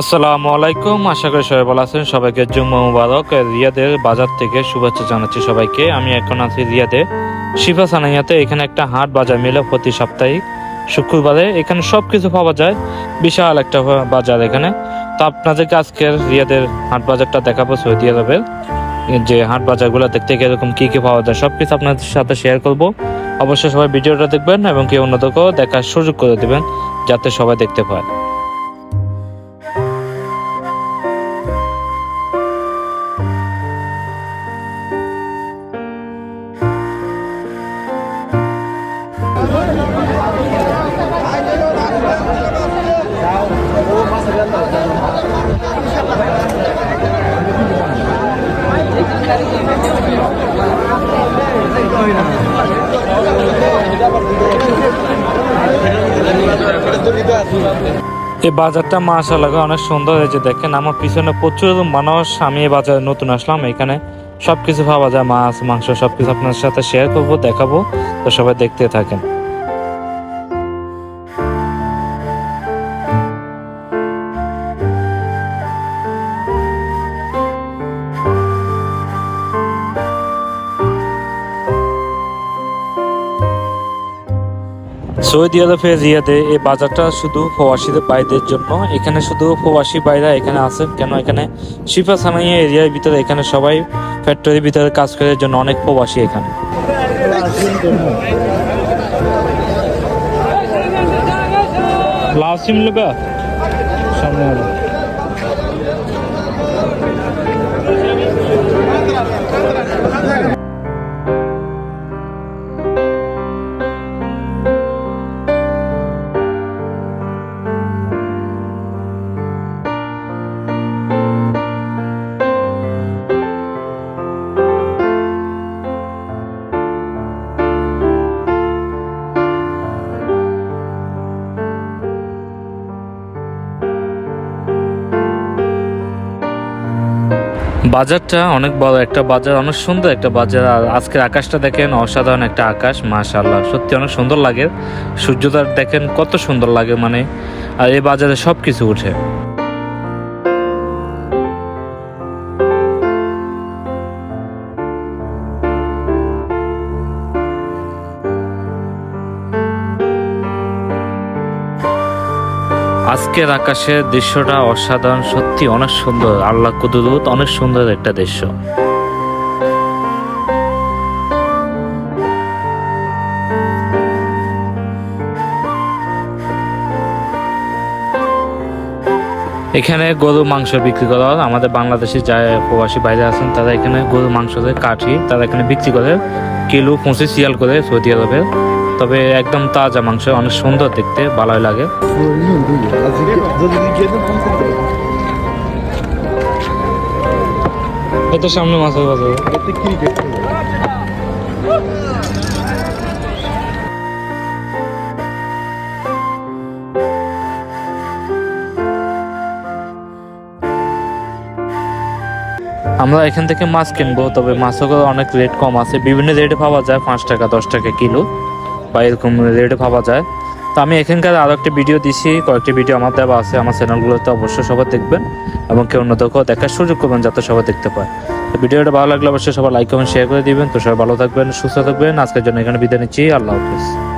আসসালামু আলাইকুম, আশা করি সবাই ভালো আছেন। সবাইকে জুম্মা মুবারক, রিয়াদের বাজার থেকে শুভেচ্ছা জানাচ্ছি সবাইকে। আমি এখন আছি রিয়াদে। শিফা সানাইয়াতে এখানে একটা হাট বাজার মেলে প্রতি সাপ্তাহিক শুক্রবারে। এখানে সব কিছু পাওয়া যায়। বিশাল একটা বাজার এখানে। তো আপনাদেরকে আজকের রিয়াদের হাট বাজারটা দেখাবো সৌদি আরবের। যে হাট বাজারগুলো দেখতে গিয়ে এরকম কী কী পাওয়া যায় সব কিছু আপনাদের সাথে শেয়ার করব। অবশ্যই সবাই ভিডিওটা দেখবেন এবং কেউ অন্যদেরকেও দেখার সুযোগ করে দেবেন, যাতে সবাই দেখতে পায়। এই বাজারটা মাশাআল্লাহ অনেক সুন্দর হয়েছে, দেখেন। আমার পিছনে প্রচুর মানুষ, আমি এই বাজারে নতুন আসলাম, এখানে সবকিছু ভাবা যায়, মাছ, মাংস সবকিছু আপনার সাথে শেয়ার করব, দেখাবো, তো সবাই দেখতে থাকেন। সৌদি আরবে রিয়াদে এই বাজারটা শুধু প্রবাসীদের বাইদের জন্য, এখানে শুধু প্রবাসী বাইরা এখানে আসেন কেন? এখানে শিফা সানাইয়া এরিয়ার ভিতরে এখানে সবাই ফ্যাক্টরির ভিতরে কাজ করার জন্য অনেক প্রবাসী এখানে। লাসিম লোকা? সামনে বাজারটা অনেক বড় একটা বাজার, অনেক সুন্দর একটা বাজার। আর আজকের আকাশটা দেখেন, অসাধারণ একটা আকাশ মাশাল্লাহ সত্যি অনেক সুন্দর লাগে। সূর্যটা দেখেন, কত সুন্দর লাগে মানে। আর এই বাজারে সব কিছু উঠে। আজকের আকাশের দৃশ্যটা অসাধারণ, সত্যি অনেক সুন্দর। আল্লাহ কুদরত অনেক সুন্দর একটা দৃশ্য। এখানে গরু মাংস বিক্রি করা হয়। আমাদের বাংলাদেশে যা প্রবাসী বাইরে আছেন, তারা এখানে গরু মাংস কাঠি, তারা এখানে বিক্রি করে। কিলো পঁচিশ রিয়াল করে সৌদি আরবে তবে একদম তাজা মাংস, অনেক সুন্দর দেখতে, ভালোই লাগে। এটা সামনে বাজার আমরা এখান থেকে মাছ কিনবো, তবে মাছগুলো অনেক রেট কম আছে। বিভিন্ন রেটে পাওয়া যায়, পাঁচ টাকা, দশ টাকা কিলো। বা এরকম রেটে পাওয়া যায়। তো আমি এখানকার আরও একটি ভিডিও দিছি, কয়েকটি ভিডিও আমার দেওয়া আছে আমার চ্যানেলগুলোতে অবশ্যই সবাই দেখবেন এবং কেউ অন্যদেরকেও দেখার সুযোগ করবেন যাতে সবাই দেখতে পায়। তো ভিডিওটা ভালো লাগলে অবশ্যই সবাই লাইক কমেন্ট শেয়ার করে দিবেন। তো সবাই ভালো থাকবেন, সুস্থ থাকবেন। আজকের জন্য এখানে বিদায় নিচ্ছি। আল্লাহ হাফিজ।